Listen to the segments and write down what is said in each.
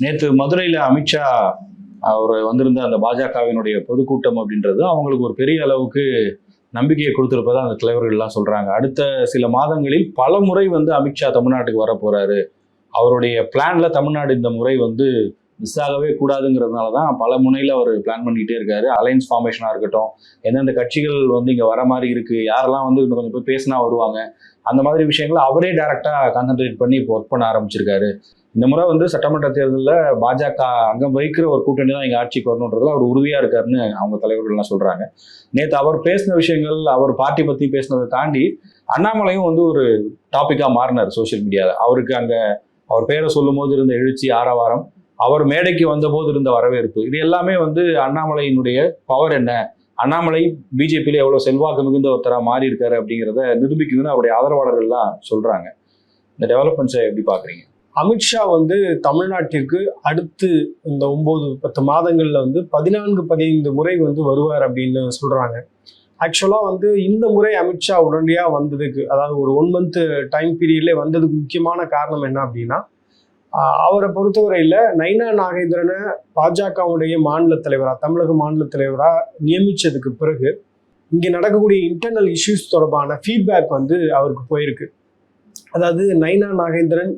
நேற்று மதுரையில் அமித்ஷா அவர் வந்திருந்த அந்த பாஜகவினுடைய பொதுக்கூட்டம் அப்படின்றது அவங்களுக்கு ஒரு பெரிய அளவுக்கு நம்பிக்கையை கொடுத்திருப்பதா அந்த தலைவர்கள்லாம் சொல்கிறாங்க அடுத்த சில மாதங்களில் பல முறை வந்து அமித்ஷா தமிழ்நாட்டுக்கு வர போகிறாரு அவருடைய பிளானில் தமிழ்நாடு இந்த முறை வந்து மிஸ் ஆகவே கூடாதுங்கிறதுனால தான் பல முனையில் அவர் பிளான் பண்ணிக்கிட்டே இருக்காரு. அலையன்ஸ் ஃபார்மேஷனாக இருக்கட்டும் எந்தெந்த கட்சிகள் வந்து இங்கே வர மாதிரி இருக்குது யாரெல்லாம் வந்து இன்னும் கொஞ்சம் போய் பேசினா வருவாங்க அந்த மாதிரி விஷயங்களை அவரே டேரெக்டாக கான்சென்ட்ரேட் பண்ணி இப்போ ஒர்க் பண்ண ஆரம்பிச்சிருக்காரு. இந்த முறை வந்து சட்டமன்ற தேர்தலில் பாஜக அங்கம் வகிக்கிற ஒரு கூட்டணி தான் இங்கே ஆட்சிக்கு வரணுன்றதுல அவர் உறுதியாக இருக்காருன்னு அவங்க தலைவர்கள்லாம் சொல்கிறாங்க நேற்று அவர் பேசின விஷயங்கள் அவர் பார்ட்டி பற்றி பேசினதை தாண்டி அண்ணாமலையும் வந்து ஒரு டாப்பிக்காக மாறினார் சோஷியல் மீடியாவில் அவருக்கு அங்கே அவர் பேரை சொல்லும் போது இருந்த எழுச்சி ஆரவாரம் அவர் மேடைக்கு வந்தபோது இருந்த வரவேற்பு இது எல்லாமே வந்து அண்ணாமலையினுடைய பவர் என்ன? அண்ணாமலை பிஜேபியில் எவ்வளோ செல்வாக்கு மிகுந்த ஒருத்தராக மாறி இருக்காரு அப்படிங்கிறத நிரூபிக்குதுன்னு அவருடைய ஆதரவாளர்கள்லாம் சொல்கிறாங்க இந்த டெவலப்மெண்ட்ஸை எப்படி பார்க்குறீங்க? அமித்ஷா வந்து தமிழ்நாட்டிற்கு அடுத்து இந்த ஒம்பது பத்து மாதங்களில் வந்து பதினான்கு பதினைந்து முறை வந்து வருவார் அப்படின்னு சொல்கிறாங்க ஆக்சுவலாக வந்து இந்த முறை அமித்ஷா உடனடியாக வந்ததுக்கு அதாவது ஒரு ஒன் மந்த் டைம் பீரியட்லே வந்ததுக்கு முக்கியமான காரணம் என்ன அப்படின்னா அவரை பொறுத்தவரையில் நைனா நாகேந்திரனை பாஜகவுடைய மாநில தலைவராக தமிழக மாநில தலைவராக நியமித்ததுக்கு பிறகு இங்கே நடக்கக்கூடிய இன்டர்னல் இஷ்யூஸ் தொடர்பான ஃபீட்பேக் வந்து அவருக்கு போயிருக்கு. அதாவது நைனா நாகேந்திரன்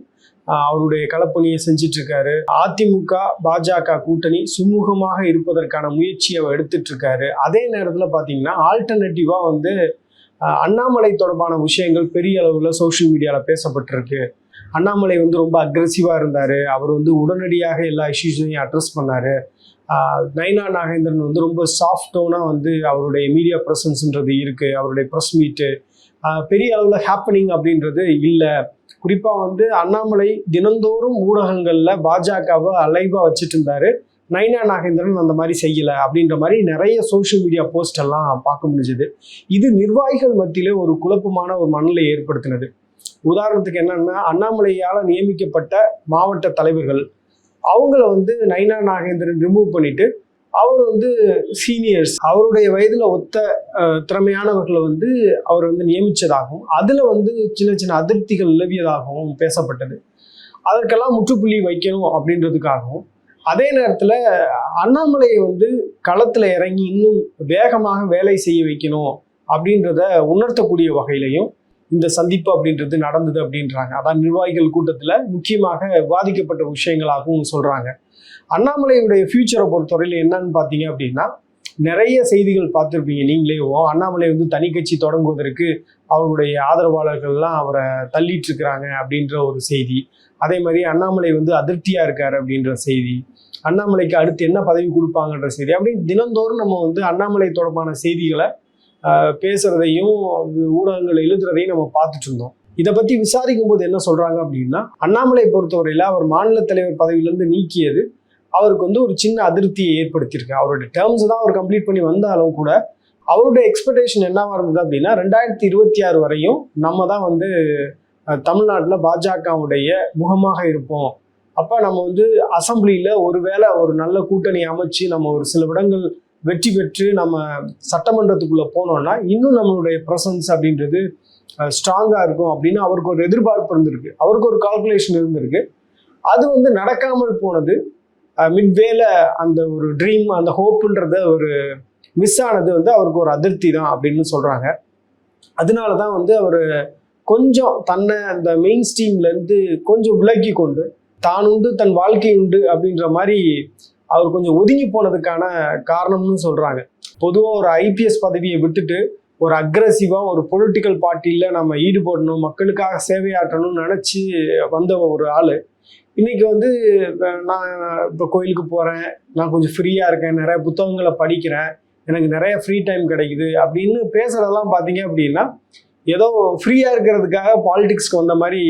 அவருடைய களப்பணியை செஞ்சிட்டு இருக்காரு அதிமுக பாஜக கூட்டணி சுமூகமாக இருப்பதற்கான முயற்சியை அவர் எடுத்துட்டு இருக்காரு அதே நேரத்தில் பார்த்தீங்கன்னா ஆல்டர்னேட்டிவா வந்து அண்ணாமலை தொடர்பான விஷயங்கள் பெரிய அளவில் சோஷியல் மீடியாவில் பேசப்பட்டிருக்கு. அண்ணாமலை வந்து ரொம்ப அக்ரெசிவாக இருந்தார். அவர் வந்து உடனடியாக எல்லா இஷ்யூஸையும் அட்ரஸ் பண்ணார். நைனா நாகேந்திரன் வந்து ரொம்ப சாஃப்ட் டோனாக வந்து அவருடைய மீடியா ப்ரெசன்ஸ்ன்றது இருக்குது அவருடைய ப்ரெஸ் மீட்டு பெரிய அளவில் ஹேப்பனிங் அப்படின்றது இல்லை. குறிப்பாக வந்து அண்ணாமலை தினந்தோறும் ஊடகங்களில் பாஜகவை அலைவாக வச்சுட்டு இருந்தாரு. நைனா நாகேந்திரன் அந்த மாதிரி செய்யலை அப்படின்ற மாதிரி நிறைய சோஷியல் மீடியா போஸ்ட் எல்லாம் பார்க்க முடிஞ்சுது. இது நிர்வாகிகள் மத்தியிலே ஒரு குழப்பமான ஒரு மனநிலை ஏற்படுத்தினது. உதாரணத்துக்கு என்னன்னா அண்ணாமலையால் நியமிக்கப்பட்ட மாவட்ட தலைவர்கள் அவங்கள வந்து நைனா நாகேந்திரன் ரிமூவ் பண்ணிட்டு அவர் வந்து சீனியர்ஸ் அவருடைய வயதில் ஒத்த திறமையானவர்களை வந்து அவர் வந்து நியமித்ததாகவும் அதில் வந்து சின்ன சின்ன அதிருப்திகள் நிலவியதாகவும் பேசப்பட்டது. அதற்கெல்லாம் முற்றுப்புள்ளி வைக்கணும் அப்படின்றதுக்காகவும் அதே நேரத்தில் அண்ணாமலையை வந்து களத்தில் இறங்கி இன்னும் வேகமாக வேலை செய்ய வைக்கணும் அப்படின்றத உணர்த்தக்கூடிய வகையிலையும் இந்த சந்திப்பு அப்படின்றது நடந்தது அப்படின்றாங்க. அதான் நிர்வாகிகள் கூட்டத்தில் முக்கியமாக விவாதிக்கப்பட்ட விஷயங்களாகவும் சொல்கிறாங்க அண்ணாமலையுடைய ஃபியூச்சரை பொறுத்தவரையில் என்னன்னு பார்த்தீங்க அப்படின்னா நிறைய செய்திகள் பார்த்துருப்பீங்க. நீங்களே அண்ணாமலை வந்து தனி கட்சி தொடங்குவதற்கு அவருடைய ஆதரவாளர்கள்லாம் அவரை தள்ளிட்டு இருக்கிறாங்க அப்படின்ற ஒரு செய்தி. அதே மாதிரி அண்ணாமலை வந்து அதிருப்தியாக இருக்கார் அப்படின்ற செய்தி. அண்ணாமலைக்கு அடுத்து என்ன பதவி கொடுப்பாங்கன்ற செய்தி. அப்படின்னு தினந்தோறும் நம்ம வந்து அண்ணாமலை தொடர்பான செய்திகளை பேசுகிறதையும் பேசுறதையும் ஊடகங்கள் எழுதுறதையும் நம்ம பார்த்துட்டு இருந்தோம். இதை பற்றி விசாரிக்கும் போது என்ன சொல்கிறாங்க அப்படின்னா அண்ணாமலை பொறுத்தவரையில் அவர் மாநில தலைவர் பதவியிலேருந்து நீக்கியது அவருக்கு வந்து ஒரு சின்ன அதிருப்தியை ஏற்படுத்தியிருக்கு. அவருடைய டேர்ம்ஸ் தான் அவர் கம்ப்ளீட் பண்ணி வந்தாலும் கூட அவருடைய எக்ஸ்பெக்டேஷன் என்னவா இருந்தது அப்படின்னா ரெண்டாயிரத்தி இருபத்தி ஆறு வரையும் நம்ம தான் வந்து தமிழ்நாட்டில் பாஜகவுடைய முகமாக இருப்போம். அப்போ நம்ம வந்து அசம்பிளியில் ஒருவேளை ஒரு நல்ல கூட்டணி அமைச்சு நம்ம ஒரு சில இடங்கள் வெற்றி பெற்று நம்ம சட்டமன்றத்துக்குள்ளே போனோம்னா இன்னும் நம்மளுடைய ப்ரசன்ஸ் அப்படின்றது ஸ்ட்ராங்காக இருக்கும் அப்படின்னு அவருக்கு ஒரு எதிர்பார்ப்பு இருந்திருக்கு. அவருக்கு ஒரு கால்குலேஷன் இருந்திருக்கு. அது வந்து நடக்காமல் போனது மிட்வேல அந்த ஒரு ட்ரீம் அந்த ஹோப்புன்றத ஒரு மிஸ் ஆனது வந்து அவருக்கு ஒரு அதிருப்தி தான் அப்படின்னு சொல்கிறாங்க அதனால தான் வந்து அவர் கொஞ்சம் தன்னை அந்த மெயின் ஸ்ட்ரீம்லேருந்து கொஞ்சம் விலக்கி கொண்டு தான் உண்டு தன் வாழ்க்கை உண்டு அப்படின்ற மாதிரி அவர் கொஞ்சம் ஒதுங்கி போனதுக்கான காரணம்னு சொல்கிறாங்க பொதுவாக ஒரு ஐபிஎஸ் பதவியை விட்டுட்டு ஒரு அக்ரஸிவாக ஒரு பொலிட்டிக்கல் பார்ட்டியில் நம்ம ஈடுபடணும் மக்களுக்காக சேவையாற்றணும்னு நினச்சி வந்த ஒரு ஆள். இன்னைக்கு வந்து நான் இப்போ கோயிலுக்கு போகிறேன் நான் கொஞ்சம் ஃப்ரீயாக இருக்கேன் நிறைய புத்தகங்களை படிக்கிறேன் எனக்கு நிறைய ஃப்ரீ டைம் கிடைக்குது அப்படின்னு பேசுகிறதெல்லாம் பார்த்தீங்க அப்படின்னா ஏதோ ஃப்ரீயாக இருக்கிறதுக்காக பாலிடிக்ஸ்க்கு வந்த மாதிரி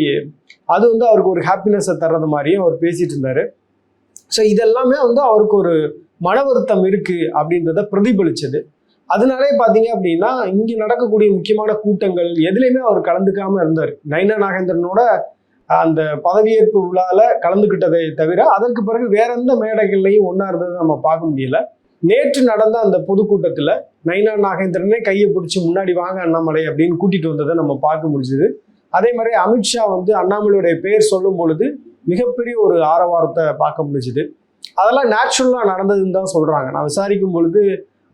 அது வந்து அவருக்கு ஒரு ஹாப்பினஸை தர்றது மாதிரியும் அவர் பேசிகிட்டு இருந்தார். ஸோ இதெல்லாமே வந்து அவருக்கு ஒரு மன வருத்தம் இருக்குது அப்படின்றத பிரதிபலிச்சது. அதனாலே பார்த்தீங்க அப்படின்னா இங்கே நடக்கக்கூடிய முக்கியமான கூட்டங்கள் எதுலேயுமே அவர் கலந்துக்காமல் இருந்தார். நயனா நாகேந்திரனோட அந்த பதவியேற்பு விழாவில் கலந்துக்கிட்டதை தவிர அதற்கு பிறகு வேற எந்த மேடைகள்லையும் ஒன்றா இருந்ததை நம்ம பார்க்க முடியல. நேற்று நடந்த அந்த பொதுக்கூட்டத்தில் நைனா நாகேந்திரனே கையை பிடிச்சி முன்னாடி வாங்க அண்ணாமலை அப்படின்னு கூட்டிட்டு வந்ததை நம்ம பார்க்க முடிஞ்சுது. அதே மாதிரி அமித்ஷா வந்து அண்ணாமலையுடைய பெயர் சொல்லும் பொழுது மிகப்பெரிய ஒரு ஆரவாரத்தை பார்க்க முடிஞ்சுது. அதெல்லாம் நேச்சுரலாக நடந்ததுன்னு தான் சொல்கிறாங்க நான் விசாரிக்கும் பொழுது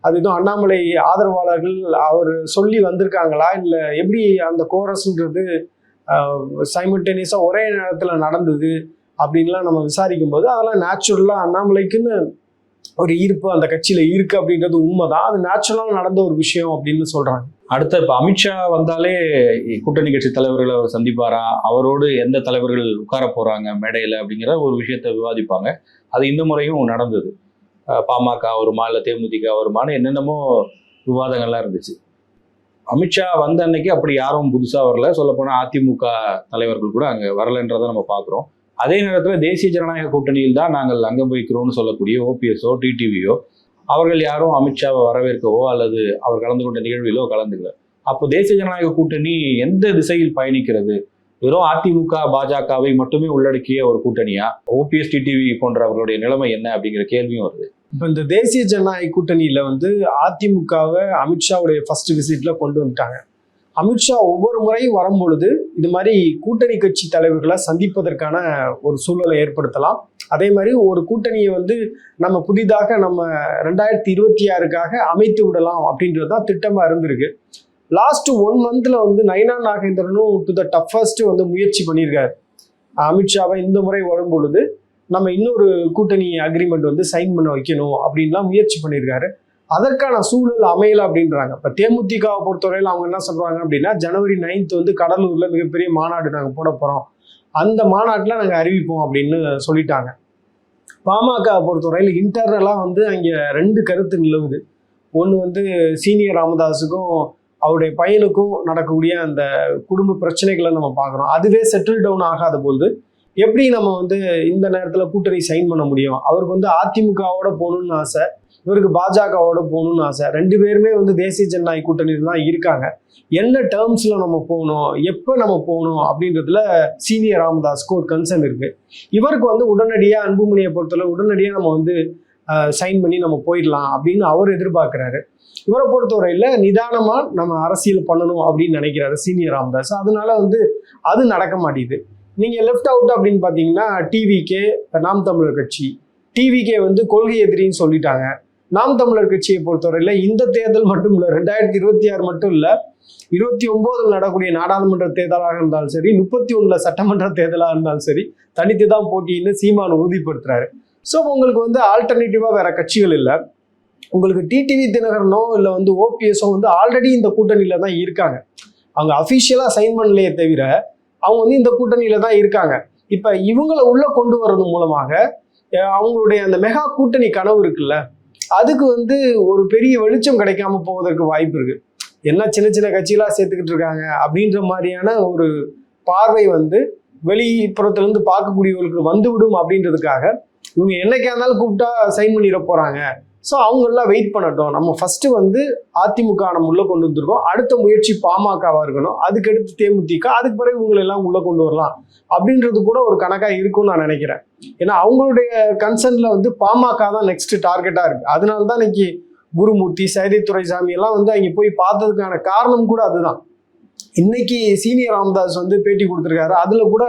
அது எதுவும் அண்ணாமலை ஆதரவாளர்கள் அவர் சொல்லி வந்திருக்காங்களா? இல்லை எப்படி அந்த கோரஸ்ன்றது சைமல்டேனியஸாக ஒரே நேரத்தில் நடந்தது அப்படின்லாம் நம்ம விசாரிக்கும் போது அதெல்லாம் நேச்சுரலாக அண்ணாமலைக்குன்னு ஒரு ஈர்ப்பு அந்த கட்சியில் இருக்கு அப்படின்றது உண்மைதான். அது நேச்சுரலாக நடந்த ஒரு விஷயம் அப்படின்னு சொல்கிறாங்க அடுத்த இப்போ அமித்ஷா வந்தாலே கூட்டணி கட்சி தலைவர்களை அவர் சந்திப்பாரா? அவரோடு எந்த தலைவர்கள் உட்கார போகிறாங்க மேடையில் அப்படிங்கிற ஒரு விஷயத்தை விவாதிப்பாங்க. அது இந்த முறையும் நடந்தது. பாமக வருமா இல்லை தேமுதிக வருமானு என்னென்னமோ விவாதங்கள்லாம் இருந்துச்சு. அமித்ஷா வந்த அன்னைக்கு அப்படி யாரும் புதுசாக வரல. சொல்லப்போனால் அதிமுக தலைவர்கள் கூட அங்கே வரலன்றதை நம்ம பார்க்குறோம். அதே நேரத்தில் தேசிய ஜனநாயக கூட்டணியில் தான் நாங்கள் அங்கம் வைக்கிறோம்னு சொல்லக்கூடிய ஓபிஎஸ்ஓ டிடிவியோ அவர்கள் யாரும் அமித்ஷாவை வரவேற்கவோ அல்லது அவர் கலந்து கொண்ட நிகழ்விலோ கலந்துக்கல. அப்போ தேசிய ஜனநாயக கூட்டணி எந்த திசையில் பயணிக்கிறது? வெறும் அதிமுக பாஜகவை மட்டுமே உள்ளடக்கிய ஒரு கூட்டணியா? ஓபிஎஸ் டிடிவி போன்றவர்களுடைய நிலைமை என்ன அப்படிங்கிற கேள்வியும் வருது. இப்போ இந்த தேசிய ஜனநாயக கூட்டணியில் வந்து அதிமுகவை அமித்ஷாவுடைய ஃபர்ஸ்ட் விசிட்டில் கொண்டு வந்துட்டாங்க. அமித்ஷா ஒவ்வொரு முறையும் வரும்பொழுது இது மாதிரி கூட்டணி கட்சி தலைவர்களை சந்திப்பதற்கான ஒரு சூழலை ஏற்படுத்தலாம். அதே மாதிரி ஒரு கூட்டணியை வந்து நம்ம புதிதாக நம்ம ரெண்டாயிரத்தி இருபத்தி ஆறுக்காக அமைத்து விடலாம் அப்படின்றது தான் திட்டமாக இருந்திருக்கு. லாஸ்ட் ஒன் மந்தில் வந்து நயனா நாகேந்திரனும் டு த டஃபஸ்ட் வந்து முயற்சி பண்ணியிருக்காரு. அமித்ஷாவை இந்த முறை வரும் பொழுது நம்ம இன்னொரு கூட்டணி அக்ரிமெண்ட் வந்து சைன் பண்ண வைக்கணும் அப்படின்லாம் முயற்சி பண்ணியிருக்காரு. அதற்கான சூழல் அமையல அப்படின்றாங்க. இப்போ தேமுதிகவை பொறுத்தவரையில் அவங்க என்ன சொல்கிறாங்க அப்படின்னா ஜனவரி நைன்த் வந்து கடலூரில் மிகப்பெரிய மாநாடு நாங்கள் போட போகிறோம் அந்த மாநாட்டில் நாங்கள் அறிவிப்போம் அப்படின்னு சொல்லிட்டாங்க. பாமக பொறுத்தவரையில் இன்டர்னலாக வந்து அங்கே ரெண்டு கருத்து நிலவுது. ஒன்று வந்து சீனியர் ராமதாஸுக்கும் அவருடைய பையனுக்கும் நடக்கக்கூடிய அந்த குடும்ப பிரச்சனைகளை நம்ம பார்க்குறோம். அதுவே செட்டில் டவுன் ஆகாத பொழுது எப்படி நம்ம வந்து இந்த நேரத்தில் கூட்டணி சைன் பண்ண முடியும்? அவருக்கு வந்து அதிமுகவோட போகணும்னு ஆசை இவருக்கு பாஜகவோட போகணும்னு ஆசை. ரெண்டு பேருமே வந்து தேசிய ஜனநாயக கூட்டணியில் தான் இருக்காங்க. என்ன டேர்ம்ஸில் நம்ம போகணும்? எப்போ நம்ம போகணும்? அப்படின்றதுல சீனியர் ராமதாஸ்க்கு ஒரு கன்சர்ன் இருக்குது இவருக்கு வந்து உடனடியாக அன்புமணியை பொறுத்தவரை உடனடியாக நம்ம வந்து சைன் பண்ணி நம்ம போயிடலாம் அப்படின்னு அவர் எதிர்பார்க்குறாரு. இவரை பொறுத்தவரையில் நிதானமாக நம்ம அரசியல் பண்ணணும் அப்படின்னு நினைக்கிறாரு சீனியர் ராமதாஸ். அதனால வந்து அது நடக்க மாட்டேங்குது. நீங்கள் லெஃப்ட் அவுட் அப்படின்னு பார்த்தீங்கன்னா டிவிகே நாம் தமிழர் கட்சி. டிவிகே வந்து கொள்கை எதிரின்னு சொல்லிட்டாங்க. நாம் தமிழர் கட்சியை பொறுத்தவரையில் இந்த தேர்தல் மட்டும் இல்லை ரெண்டாயிரத்தி இருபத்தி ஆறு மட்டும் இல்லை இருபத்தி ஒம்போதில் நடக்கூடிய நாடாளுமன்ற தேர்தலாக இருந்தாலும் சரி முப்பத்தி ஒன்றில் சட்டமன்ற தேர்தலாக இருந்தாலும் சரி தனித்து தான் போட்டின்னு சீமான் உறுதிப்படுத்துறாரு. ஸோ உங்களுக்கு வந்து ஆல்டர்னேட்டிவாக வேற கட்சிகள் இல்லை. உங்களுக்கு டிடிவி தினகரனோ இல்லை வந்து ஓபிஎஸோ வந்து ஆல்ரெடி இந்த கூட்டணியில் தான் இருக்காங்க. அவங்க அஃபிஷியலாக சைன் பண்ணலையே தவிர அவங்க வந்து இந்த கூட்டணியில் தான் இருக்காங்க. இப்போ இவங்கள உள்ளே கொண்டு வர்றது மூலமாக அவங்களுடைய அந்த மெகா கூட்டணி கனவு இருக்குல்ல அதுக்கு வந்து ஒரு பெரிய வெளிச்சம் கிடைக்காம போவதற்கு வாய்ப்பு இருக்கு. என்ன சின்ன சின்ன கட்சிகளாக சேர்த்துக்கிட்டு இருக்காங்க அப்படின்ற மாதிரியான ஒரு பார்வை வந்து வெளிப்புறத்துலேருந்து பார்க்கக்கூடியவர்களுக்கு வந்துவிடும் அப்படின்றதுக்காக இவங்க என்னைக்கா இருந்தாலும் கூப்பிட்டா சைன் பண்ணிட போறாங்க. ஸோ அவங்கெல்லாம் வெயிட் பண்ணட்டும். நம்ம ஃபஸ்ட்டு வந்து அதிமுக நம்ம உள்ளே கொண்டு வந்திருக்கோம். அடுத்த முயற்சி பாமகவாக இருக்கணும். அதுக்கடுத்து தேமுதிக அதுக்கு பிறகு இவங்களை எல்லாம் உள்ளே கொண்டு வரலாம். அப்படின்றது கூட ஒரு கணக்காக இருக்கும்னு நான் நினைக்கிறேன். ஏன்னா அவங்களுடைய கன்சர்னில் வந்து பாமக தான் நெக்ஸ்ட் டார்கெட்டாக இருக்குது அதனால தான் இன்னைக்கு குருமூர்த்தி சைதை துரைசாமி எல்லாம் வந்து அங்கே போய் பார்த்ததுக்கான காரணம் கூட அதுதான். இன்னைக்கு சீனியர் ராமதாஸ் வந்து பேட்டி கொடுத்துருக்காரு. அதுல கூட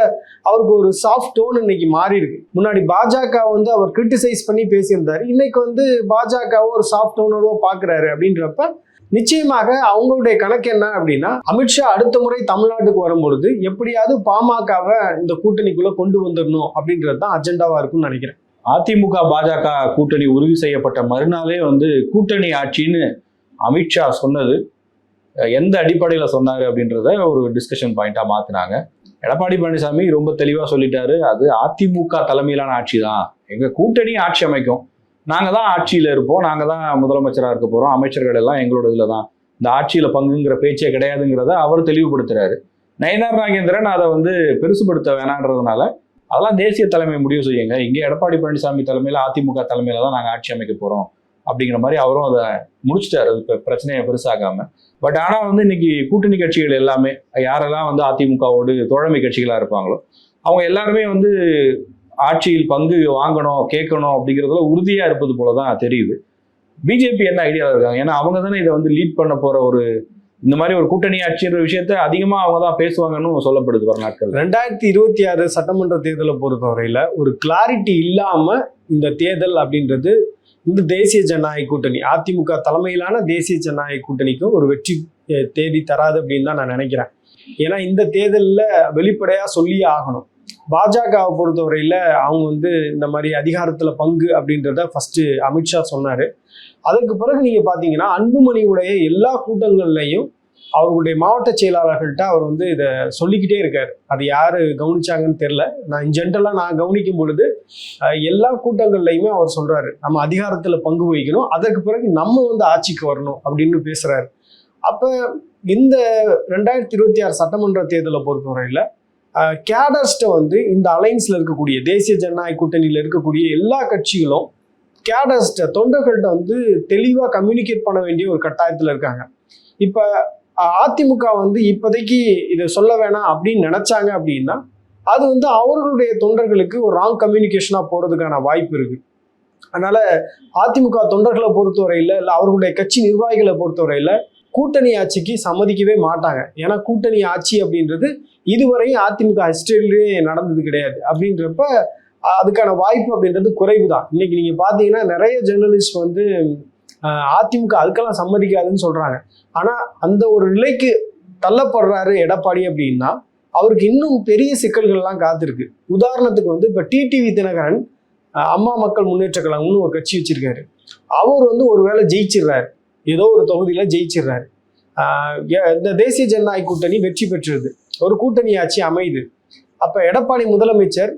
அவருக்கு ஒரு சாஃப்ட் டோன் இன்னைக்கு மாறி இருக்கு முன்னாடி பாஜக வந்து அவர் கிரிட்டிசைஸ் பண்ணி பேசியிருந்தாரு. இன்னைக்கு வந்து பாஜகவை ஒரு சாஃப்ட் டோனோட பாக்குறாரு அப்படின்றப்ப நிச்சயமாக அவங்களுடைய கணக்கு என்ன அப்படின்னா அமித்ஷா அடுத்த முறை தமிழ்நாட்டுக்கு வரும்பொழுது எப்படியாவது பாமகவை இந்த கூட்டணிக்குள்ள கொண்டு வந்துடணும் அப்படின்றது தான் அஜெண்டாவா இருக்கும்னு நினைக்கிறேன். அதிமுக பாஜக கூட்டணி உறுதி செய்யப்பட்ட மறுநாளே வந்து கூட்டணி ஆட்சின்னு அமித்ஷா சொன்னது. எந்த அடிப்படையில் சொன்னார் அப்படின்றத ஒரு டிஸ்கஷன் பாயிண்டாக மாற்றினாங்க எடப்பாடி பழனிசாமி ரொம்ப தெளிவாக சொல்லிட்டாரு அது அதிமுக தலைமையிலான ஆட்சி தான் எங்கள் கூட்டணி ஆட்சி அமைக்கும். நாங்கள் தான் ஆட்சியில் இருப்போம் நாங்கள் தான் முதலமைச்சராக இருக்க போகிறோம் அமைச்சர்கள் எல்லாம் எங்களோட இதில் தான். இந்த ஆட்சியில் பங்குங்கிற பேச்சே கிடையாதுங்கிறத அவர் தெளிவுபடுத்துறாரு. நயனார் நாகேந்திரன் அதை வந்து பெருசுபடுத்த வேணான்றதுனால அதெல்லாம் தேசிய தலைமை முடிவு செய்யுங்க. இங்கே எடப்பாடி பழனிசாமி தலைமையில் அதிமுக தலைமையில தான் நாங்கள் ஆட்சி அமைக்க போகிறோம் அப்படிங்கிற மாதிரி அவரும் அதை முடிச்சிட்டாரு. அது பிரச்சனையை பெருசாகாம. பட் ஆனால் வந்து இன்னைக்கு கூட்டணி கட்சிகள் எல்லாமே யாரெல்லாம் வந்து அதிமுகவோடு தோழமை கட்சிகளாக இருப்பாங்களோ அவங்க எல்லாருமே வந்து ஆட்சியில் பங்கு வாங்கணும் கேட்கணும் அப்படிங்கிறதுல உறுதியாக இருப்பது போல தான் தெரியுது. பிஜேபி என்ன ஐடியாவில் இருக்காங்க? ஏன்னா அவங்க தானே இதை வந்து லீட் பண்ண போகிற ஒரு இந்த மாதிரி ஒரு கூட்டணி ஆட்சின்ற விஷயத்த அதிகமாக அவங்க தான் பேசுவாங்கன்னு சொல்லப்படுது வர நாட்கள் ரெண்டாயிரத்தி இருபத்தி ஆறு சட்டமன்ற தேர்தலை பொறுத்தவரையில் ஒரு கிளாரிட்டி இல்லாமல் இந்த தேர்தல் அப்படின்றது இந்த தேசிய ஜனநாயக கூட்டணி. அதிமுக தலைமையிலான தேசிய ஜனநாயக கூட்டணிக்கும் ஒரு வெற்றி தேதி தராது அப்படின்னு தான் நான் நினைக்கிறேன். ஏன்னா இந்த தேர்தலில் வெளிப்படையாக சொல்லியே ஆகணும். பாஜகவை பொறுத்தவரையில் அவங்க வந்து இந்த மாதிரி அதிகாரத்தில் பங்கு அப்படின்றத ஃபஸ்ட்டு அமித்ஷா சொன்னார். அதற்கு பிறகு நீங்கள் பார்த்தீங்கன்னா அன்புமணியுடைய எல்லா கூட்டங்கள்லையும் அவர்களுடைய மாவட்ட செயலாளர்கள்ட்ட அவர் வந்து இதை சொல்லிக்கிட்டே இருக்கார். அது யார் கவனிச்சாங்கன்னு தெரில நான் ஜென்ரலாக நான் கவனிக்கும் பொழுது எல்லா கூட்டங்கள்லையுமே அவர் சொல்கிறாரு நம்ம அதிகாரத்தில் பங்கு வகிக்கணும். அதற்கு பிறகு நம்ம வந்து ஆட்சிக்கு வரணும் அப்படின்னு பேசுகிறாரு அப்போ இந்த ரெண்டாயிரத்தி இருபத்தி ஆறு சட்டமன்ற தேர்தலை பொறுத்தவரையில் கேடர்ஸ்ட்டை வந்து இந்த அலைன்ஸில் இருக்கக்கூடிய தேசிய ஜனநாயக கூட்டணியில் இருக்கக்கூடிய எல்லா கட்சிகளும் கேடர்ஸ்ட்டை தொண்டர்கள்ட்ட வந்து தெளிவாக கம்யூனிகேட் பண்ண வேண்டிய ஒரு கட்டாயத்தில் இருக்காங்க. இப்போ அதிமுக வந்து இப்போதைக்கு இதை சொல்ல வேணாம் அப்படின்னு நினைச்சாங்க அப்படின்னா அது வந்து அவர்களுடைய தொண்டர்களுக்கு ஒரு ராங் கம்யூனிகேஷனாக போகிறதுக்கான வாய்ப்பு இருக்குது அதனால அதிமுக தொண்டர்களை பொறுத்தவரையில் இல்லை அவர்களுடைய கட்சி நிர்வாகிகளை பொறுத்தவரையில் கூட்டணி ஆட்சிக்கு சம்மதிக்கவே மாட்டாங்க. ஏன்னா கூட்டணி ஆட்சி அப்படின்றது இதுவரையும் அதிமுக ஹிஸ்டரியிலே நடந்தது கிடையாது. அப்படின்றப்ப அதுக்கான வாய்ப்பு அப்படின்றது குறைவு தான் இன்னைக்கு நீங்கள் பார்த்தீங்கன்னா நிறைய ஜேர்னலிஸ்ட் வந்து அதிமுக அதுக்கெல்லாம் சம்மதிக்காதுன்னு சொல்றாங்க. ஆனா அந்த ஒரு நிலைக்கு தள்ளப்படுறாரு எடப்பாடி அப்படின்னா அவருக்கு இன்னும் பெரிய சிக்கல்கள்லாம் காத்திருக்கு. உதாரணத்துக்கு வந்து இப்போ டிடிவி தினகரன் அம்மா மக்கள் முன்னேற்ற கழகம்னு ஒரு கட்சி வச்சிருக்காரு. அவர் வந்து ஒருவேளை ஜெயிச்சிடுறாரு. ஏதோ ஒரு தொகுதியில் ஜெயிச்சிடுறாரு. இந்த தேசிய ஜனநாயக கூட்டணி வெற்றி பெற்றுது. ஒரு கூட்டணி ஆட்சி அமையுது. அப்போ எடப்பாடி முதலமைச்சர்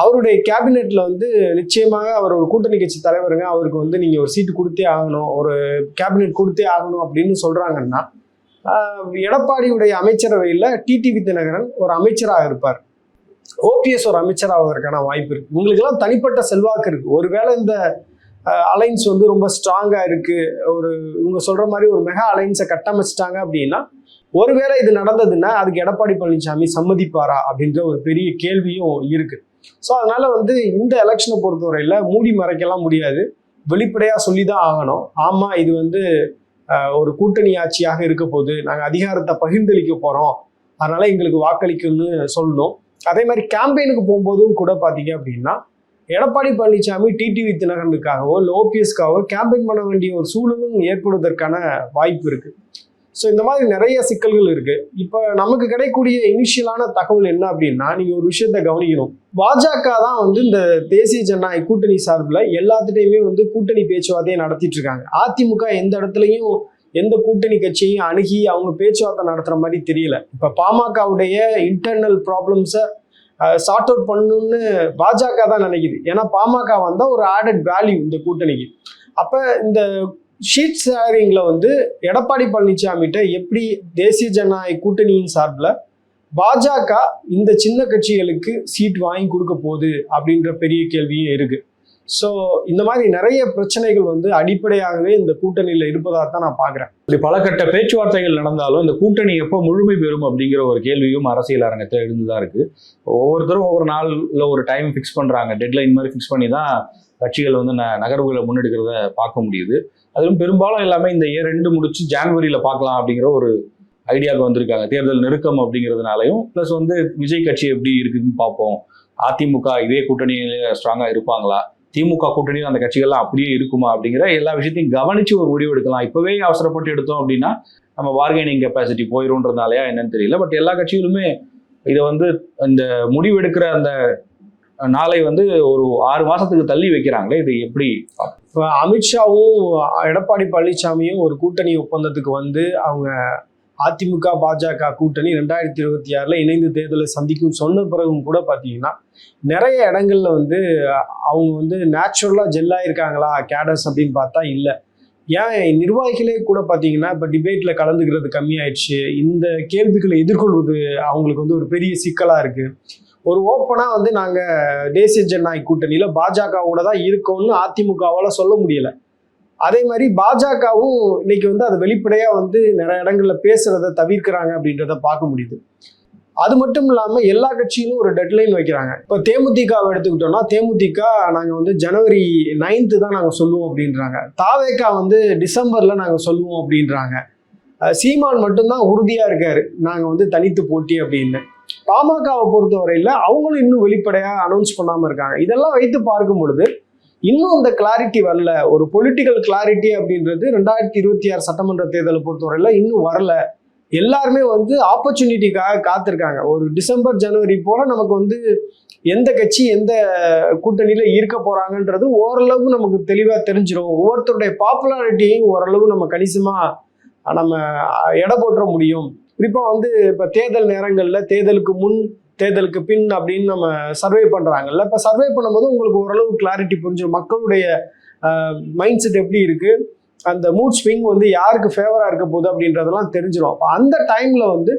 அவருடைய கேபினெட்ல வந்து நிச்சயமாக அவர் ஒரு கூட்டணி கட்சி தலைவருங்க. அவருக்கு வந்து நீங்க ஒரு சீட்டு கொடுத்தே ஆகணும். ஒரு கேபினெட் கொடுத்தே ஆகணும் அப்படின்னு சொல்றாங்கன்னா எடப்பாடியுடைய அமைச்சரவையில் டிடிவி வித்யநகரன் ஒரு அமைச்சராக இருப்பார். ஓபிஎஸ் ஒரு அமைச்சராவதற்கான வாய்ப்பு இருக்கு. இவங்களுக்கெல்லாம் தனிப்பட்ட செல்வாக்கு இருக்கு. ஒருவேளை இந்த அலைன்ஸ் வந்து ரொம்ப ஸ்ட்ராங்காக இருக்கு. ஒரு இவங்க சொல்ற மாதிரி ஒரு மெகா அலைன்ஸை கட்டமைச்சிட்டாங்க அப்படின்னா ஒருவேளை இது நடந்ததுன்னா அதுக்கு எடப்பாடி பழனிசாமி சம்மதிப்பாரா அப்படின்ற ஒரு பெரிய கேள்வியும் இருக்குது ஸோ அதனால வந்து இந்த எலெக்ஷனை பொறுத்தவரையில் மூடி மறைக்கலாம் முடியாது. வெளிப்படையாக சொல்லி தான் ஆகணும். ஆமாம் இது வந்து ஒரு கூட்டணி ஆட்சியாக இருக்க போது நாங்கள் அதிகாரத்தை பகிர்ந்தளிக்க போகிறோம் அதனால எங்களுக்கு வாக்களிக்கும்னு சொல்லணும் அதே மாதிரி கேம்பெயினுக்கு போகும்போதும் கூட பார்த்தீங்க அப்படின்னா எடப்பாடி பழனிசாமி டிடிவி தினகரனுக்காகவோ இல்லை ஓபிஎஸ்க்காகவோ கேம்பெயின் பண்ண வேண்டிய ஒரு சூழலும் ஏற்படுவதற்கான வாய்ப்பு இருக்குது ஸோ இந்த மாதிரி நிறைய சிக்கல்கள் இருக்கு. இப்போ நமக்கு கிடைக்கக்கூடிய இனிஷியலான தகவல் என்ன அப்படின்னா நீங்க ஒரு விஷயத்த கவனிக்கணும். பாஜக தான் வந்து இந்த தேசிய ஜனநாயக கூட்டணி சார்பில் எல்லாத்துட்டையுமே வந்து கூட்டணி பேச்சுவார்த்தையை நடத்திட்டு இருக்காங்க. அதிமுக எந்த இடத்துலையும் எந்த கூட்டணி கட்சியையும் அணுகி அவங்க பேச்சுவார்த்தை நடத்துற மாதிரி தெரியல. இப்போ பாமகவுடைய இன்டர்னல் ப்ராப்ளம்ஸை சார்ட் அவுட் பண்ணணும்னு பாஜக தான் நினைக்குது. ஏன்னா பாமக வந்தால் ஒரு ஆடட் வேல்யூ இந்த கூட்டணிக்கு. அப்போ இந்த ஷீட் ஷேரிங்கில் வந்து எடப்பாடி பழனிசாமிகிட்ட எப்படி தேசிய ஜனநாயக கூட்டணியின் சார்பில் பாஜக இந்த சின்ன கட்சிகளுக்கு சீட் வாங்கி கொடுக்க போகுது அப்படின்ற பெரிய கேள்வியும் இருக்கு. ஸோ இந்த மாதிரி நிறைய பிரச்சனைகள் வந்து அடிப்படையாகவே இந்த கூட்டணியில் இருப்பதாக தான் நான் பார்க்குறேன். இப்படி பல கட்ட பேச்சுவார்த்தைகள் நடந்தாலும் இந்த கூட்டணி எப்போ முழுமை பெறும் அப்படிங்கிற ஒரு கேள்வியும் அரசியல் அரங்கத்தில் இருந்துதான் இருக்குது ஒவ்வொருத்தரும் ஒவ்வொரு நாளில் ஒரு டைம் ஃபிக்ஸ் பண்ணுறாங்க டெட்லைன் மாதிரி ஃபிக்ஸ் பண்ணி தான் கட்சிகள் வந்து ந நகர்வுகளை முன்னெடுக்கிறத பார்க்க முடியுது. அதுவும் பெரும்பாலும் எல்லாமே இந்த இயர் ரெண்டு முடிச்சு ஜான்வரியில் பார்க்கலாம் அப்படிங்கிற ஒரு ஐடியாவுக்கு வந்திருக்காங்க. தேர்தல் நெருக்கம் அப்படிங்கிறதுனாலையும் ப்ளஸ் வந்து விஜய் கட்சி எப்படி இருக்குதுன்னு பார்ப்போம். அதிமுக இதே கூட்டணியில ஸ்ட்ராங்காக இருப்பாங்களா? திமுக கூட்டணியில் அந்த கட்சிகள்லாம் அப்படியே இருக்குமா அப்படிங்கிற எல்லா விஷயத்தையும் கவனித்து ஒரு முடிவு எடுக்கலாம். இப்போவே அவசரப்பட்டு எடுத்தோம் அப்படின்னா நம்ம பார்கெனிங் கெப்பாசிட்டி போயிருன்றதுனாலயா என்னன்னு தெரியல. பட் எல்லா கட்சிகளுமே இதை வந்து இந்த முடிவு எடுக்கிற அந்த நாளை வந்து ஒரு ஆறு மாசத்துக்கு தள்ளி வைக்கிறாங்களே இது எப்படி இப்போ அமித்ஷாவும் எடப்பாடி பழனிசாமியும் ஒரு கூட்டணி ஒப்பந்தத்துக்கு வந்து அவங்க அதிமுக பாஜக கூட்டணி ரெண்டாயிரத்தி இருபத்தி ஆறில் இணைந்து தேர்தலை சந்திக்கும் சொன்ன பிறகும் கூட பார்த்தீங்கன்னா நிறைய இடங்கள்ல வந்து அவங்க வந்து நேச்சுரலாக ஜெல்லாக இருக்காங்களா கேடர்ஸ் அப்படின்னு பார்த்தா இல்லை. ஏன் நிர்வாகிகளே கூட பார்த்தீங்கன்னா இப்போ டிபேட்டில் கலந்துக்கிறது கம்மியாயிடுச்சு. இந்த கேள்விகளை எதிர்கொள்வது அவங்களுக்கு வந்து ஒரு பெரிய சிக்கலாக இருக்குது ஒரு ஓப்பனாக வந்து நாங்கள் தேசிய ஜனநாயக கூட்டணியில் பாஜகவோட தான் இருக்கோம்னு அதிமுகவால் சொல்ல முடியல. அதே மாதிரி பாஜகவும் இன்னைக்கு வந்து அதை வெளிப்படையாக வந்து நிறைய இடங்கள்ல பேசுறத தவிர்க்கிறாங்க அப்படின்றத பார்க்க முடியுது. அது மட்டும் இல்லாமல் எல்லா கட்சியிலும் ஒரு டெட்லைன் வைக்கிறாங்க. இப்போ தேமுதிகவை எடுத்துக்கிட்டோம்னா தேமுதிக நாங்கள் வந்து ஜனவரி நைன்த்து தான் நாங்கள் சொல்லுவோம் அப்படின்றாங்க. தாவேக்கா வந்து டிசம்பரில் நாங்கள் சொல்லுவோம் அப்படின்றாங்க. சீமான் மட்டும்தான் உறுதியா இருக்காரு. நாங்க வந்து தனித்து போட்டி அப்படின்னு. பாமகவை பொறுத்தவரையில் அவங்களும் இன்னும் வெளிப்படையாக அனௌன்ஸ் பண்ணாமல் இருக்காங்க. இதெல்லாம் வைத்து பார்க்கும் பொழுது இன்னும் அந்த கிளாரிட்டி வரல. ஒரு பொலிட்டிக்கல் கிளாரிட்டி அப்படின்றது ரெண்டாயிரத்தி இருபத்தி ஆறு சட்டமன்ற தேர்தலை பொறுத்தவரையில் இன்னும் வரல. எல்லாருமே வந்து ஆப்பர்ச்சுனிட்டிக்காக காத்திருக்காங்க. ஒரு டிசம்பர் ஜனவரி போல் நமக்கு வந்து எந்த கட்சி எந்த கூட்டணியில் இருக்க போகிறாங்கன்றது ஓரளவு நமக்கு தெளிவாக தெரிஞ்சிடும் ஒவ்வொருத்தருடைய பாப்புலாரிட்டியையும் ஓரளவு நம்ம கணிசமாக நம்ம எடை போட்டுற முடியும். குறிப்பாக வந்து இப்போ தேர்தல் நேரங்களில் தேர்தலுக்கு முன் தேர்தலுக்கு பின் அப்படின்னு நம்ம சர்வே பண்ணுறாங்கல்ல இப்போ சர்வே பண்ணும்போது உங்களுக்கு ஓரளவு கிளாரிட்டி புரிஞ்சிடும் மக்களுடைய மைண்ட் செட் எப்படி இருக்குது அந்த மூட் ஸ்விங் வந்து யாருக்கு ஃபேவராக இருக்க போகுது அப்படின்றதெல்லாம் தெரிஞ்சிடும் அப்போ அந்த டைமில் வந்து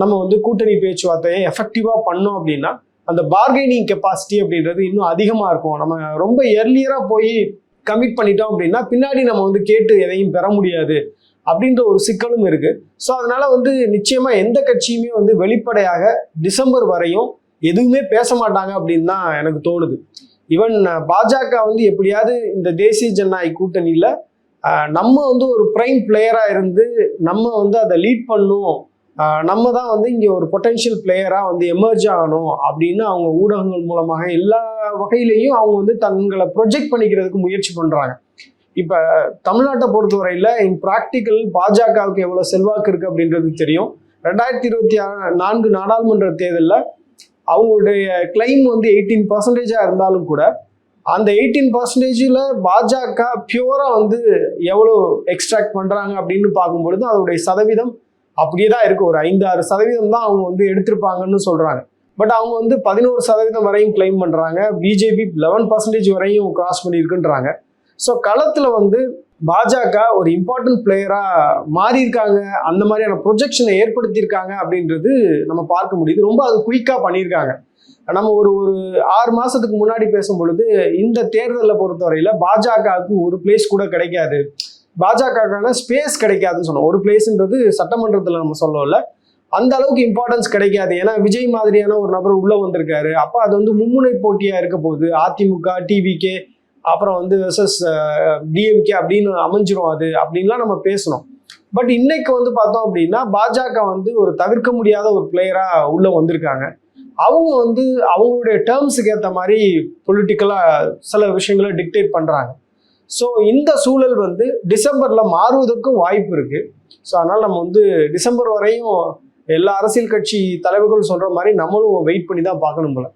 நம்ம வந்து கூட்டணி பேச்சுவார்த்தையை எஃபெக்டிவாக பண்ணோம் அப்படின்னா அந்த பார்கெனிங் கெப்பாசிட்டி அப்படின்றது இன்னும் அதிகமாக இருக்கும். நம்ம ரொம்ப எர்லியரா போய் கமிட் பண்ணிட்டோம் அப்படின்னா பின்னாடி நம்ம வந்து கேட்டு எதையும் பெற முடியாது. அப்படின்ற ஒரு சிக்கலும் இருக்கு. ஸோ அதனால வந்து நிச்சயமா எந்த கட்சியுமே வந்து வெளிப்படையாக டிசம்பர் வரையும் எதுவுமே பேச மாட்டாங்க அப்படின்னு தான் எனக்கு தோணுது. ஈவன் பாஜக வந்து எப்படியாவது இந்த தேசிய ஜனநாயக கூட்டணியில் நம்ம வந்து ஒரு பிரைம் பிளேயராக இருந்து நம்ம வந்து அதை லீட் பண்ணும். நம்ம தான் வந்து இங்கே ஒரு பொட்டென்ஷியல் பிளேயராக வந்து எமர்ஜ் ஆகணும் அப்படின்னு அவங்க ஊடகங்கள் மூலமாக எல்லா வகையிலையும் அவங்க வந்து தங்களை ப்ரொஜெக்ட் பண்ணிக்கிறதுக்கு முயற்சி பண்ணுறாங்க இப்ப தமிழ்நாட்டை பொறுத்தவரையில இன் ப்ராக்டிக்கல் பாஜகவுக்கு எவ்வளவு செல்வாக்கு இருக்கு அப்படின்றது தெரியும். ரெண்டாயிரத்தி இருபத்தி ஆறு நான்கு நாடாளுமன்ற தேர்தலில் அவங்களுடைய கிளைம் வந்து எயிட்டீன் பர்சன்டேஜாக இருந்தாலும் கூட அந்த எயிட்டீன் பர்சன்டேஜில் பாஜக பியூராக வந்து எவ்வளோ எக்ஸ்ட்ராக்ட் பண்ணுறாங்க அப்படின்னு பார்க்கும்பொழுது அதோடைய சதவீதம் அப்படியே தான் இருக்கு. ஒரு ஐந்து ஆறு சதவீதம் தான் அவங்க வந்து எடுத்திருப்பாங்கன்னு சொல்கிறாங்க பட் அவங்க வந்து பதினோரு சதவீதம் வரையும் கிளைம் பண்ணுறாங்க பிஜேபி லெவன் பர்சன்டேஜ் வரையும் கிராஸ் பண்ணியிருக்குன்றாங்க. ஸோ களத்தில் வந்து பாஜக ஒரு இம்பார்ட்டன்ட் பிளேயராக மாறி இருக்காங்க அந்த மாதிரியான ப்ரொஜெக்ஷனை ஏற்படுத்தியிருக்காங்க அப்படின்றது நம்ம பார்க்க முடியுது. ரொம்ப அது குயிக்காக பண்ணியிருக்காங்க. நம்ம ஒரு ஒரு ஆறு மாதத்துக்கு முன்னாடி பேசும் பொழுது இந்த தேர்தலை பொறுத்தவரையில் பாஜகவுக்கு ஒரு பிளேஸ் கூட கிடைக்காது. பாஜகக்கான ஸ்பேஸ் கிடைக்காதுன்னு சொன்னோம். ஒரு பிளேஸ்ன்றது சட்டமன்றத்தில் நம்ம சொல்லல அந்த அளவுக்கு இம்பார்ட்டன்ஸ் கிடைக்காது. ஏன்னா விஜய் மாதிரியான ஒரு நபர் உள்ளே வந்திருக்காரு. அப்போ அது வந்து மும்முனை போட்டியாக இருக்க போகுது. அதிமுக டிவிகே அப்புறம் வந்து வெர்சஸ் டிஎம்கே அப்படின்னு அமைஞ்சிரும் அது அப்படின்லாம் நம்ம பேசணும். பட் இன்னைக்கு வந்து பார்த்தோம் அப்படின்னா பாஜக வந்து ஒரு தவிர்க்க முடியாத ஒரு பிளேயராக உள்ளே வந்திருக்காங்க. அவங்க வந்து அவங்களுடைய டேர்ம்ஸுக்கு ஏற்ற மாதிரி பொலிட்டிக்கலாக சில விஷயங்களை டிக்டேட் பண்ணுறாங்க ஸோ இந்த சூழல் வந்து டிசம்பரில் மாறுவதற்கும் வாய்ப்பு இருக்குது ஸோ அதனால் நம்ம வந்து டிசம்பர் வரையும் எல்லா அரசியல் கட்சி தலைவர்கள் சொல்கிற மாதிரி நம்மளும் வெயிட் பண்ணி தான் பார்க்கணும் போல.